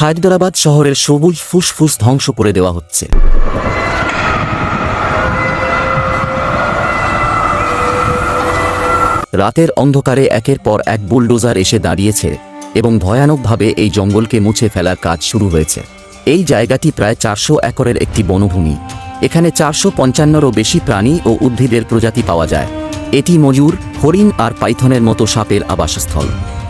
হায়দ্রাবাদ শহরের সবুজ ফুসফুস ধ্বংস করে দেওয়া হচ্ছে। রাতের অন্ধকারে একের পর এক বুলডোজার এসে দাঁড়িয়েছে এবং ভয়ানকভাবে এই জঙ্গলকে মুছে ফেলার কাজ শুরু হয়েছে। এই জায়গাটি প্রায় চারশো একরের একটি বনভূমি। এখানে চারশো পঞ্চান্নরও বেশি প্রাণী ও উদ্ভিদের প্রজাতি পাওয়া যায়। এটি ময়ূর, হরিণ আর পাইথনের মতো সাপের আবাসস্থল।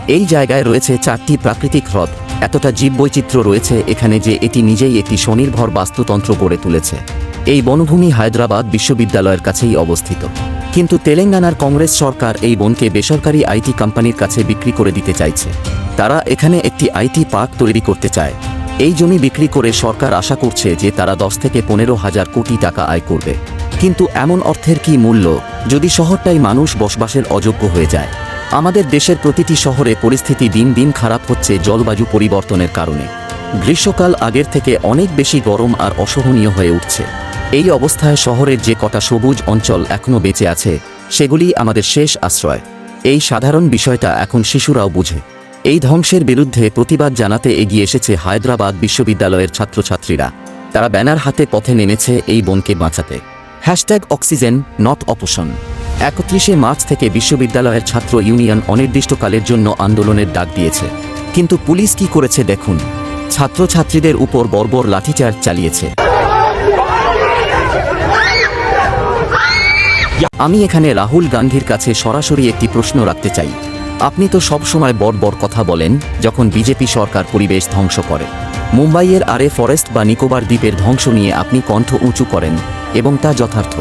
এই জায়গায় রয়েছে চারটি প্রাকৃতিক হ্রদ। এতটা জীববৈচিত্র্য রয়েছে এখানে যে এটি নিজেই একটি স্বনির্ভর বাস্তুতন্ত্র গড়ে তুলেছে। এই বনভূমি হায়দ্রাবাদ বিশ্ববিদ্যালয়ের কাছেই অবস্থিত। কিন্তু তেলেঙ্গানার কংগ্রেস সরকার এই বনকে বেসরকারি আইটি কোম্পানির কাছে বিক্রি করে দিতে চাইছে। তারা এখানে একটি আইটি পার্ক তৈরি করতে চায়। এই জমি বিক্রি করে সরকার আশা করছে যে তারা দশ থেকে পনেরো হাজার কোটি টাকা আয় করবে। কিন্তু এমন অর্থের কি মূল্য? যদি শহরটাই মানুষ বসবাসের অযোগ্য হয়ে যায় আমাদের দেশের প্রতিটি শহরে পরিস্থিতি দিন দিন খারাপ হচ্ছে জলবায়ু পরিবর্তনের কারণে। গ্রীষ্মকাল আগের থেকে অনেক বেশি গরম আর অসহনীয় হয়ে উঠছে। এই অবস্থায় শহরের যে কটা সবুজ অঞ্চল এখনও বেঁচে আছে, সেগুলি আমাদের শেষ আশ্রয়। এই সাধারণ বিষয়টা এখন শিশুরাও বুঝে। এই ধ্বংসের বিরুদ্ধে প্রতিবাদ জানাতে এগিয়ে এসেছে হায়দ্রাবাদ বিশ্ববিদ্যালয়ের ছাত্রছাত্রীরা। তারা ব্যানার হাতে পথে নেমেছে এই বনকে বাঁচাতে। হ্যাশট্যাগ অক্সিজেন, নট অপোষণ। একত্রিশে মার্চ থেকে বিশ্ববিদ্যালয়ের ছাত্র ইউনিয়ন অনির্দিষ্টকালের জন্য আন্দোলনের ডাক দিয়েছে। কিন্তু পুলিশ কি করেছে দেখুন। ছাত্রছাত্রীদের উপর বর্বর লাঠিচার্জ চালিয়েছে। আমি এখানে রাহুল গান্ধীর কাছে সরাসরি একটি প্রশ্ন রাখতে চাই। আপনি তো সবসময় বড় কথা বলেন, যখন বিজেপি সরকার পরিবেশ ধ্বংস করে। মুম্বাইয়ের আরে ফরেস্ট বা নিকোবর দ্বীপের ধ্বংস নিয়ে আপনি কণ্ঠ উঁচু করেন, এবং তা যথার্থ।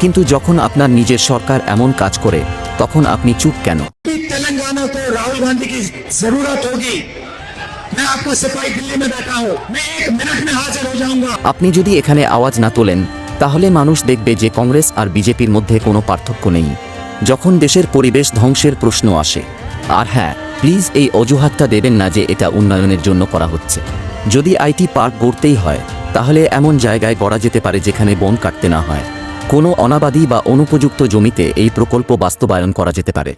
কিন্তু যখন আপনার নিজের সরকার এমন কাজ করে তখন আপনি চুপ কেন? আপনি যদি এখানে আওয়াজ না তোলেন তাহলে মানুষ দেখবে যে কংগ্রেস আর বিজেপির মধ্যে কোনো পার্থক্য নেই। যখন দেশের পরিবেশ ধ্বংসের প্রশ্ন আসে আর হ্যাঁ প্লিজ এই অজুহাতটা দেবেন না যে এটা উন্নয়নের জন্য করা হচ্ছে। যদি আইটি পার্ক গড়তেই হয় তাহলে এমন জায়গায় গড়া যেতে পারে যেখানে বন কাটতে না হয়। কোনো অনাবাদী বা অনুপযুক্ত জমিতে এই প্রকল্প বাস্তবায়ন করা যেতে পারে।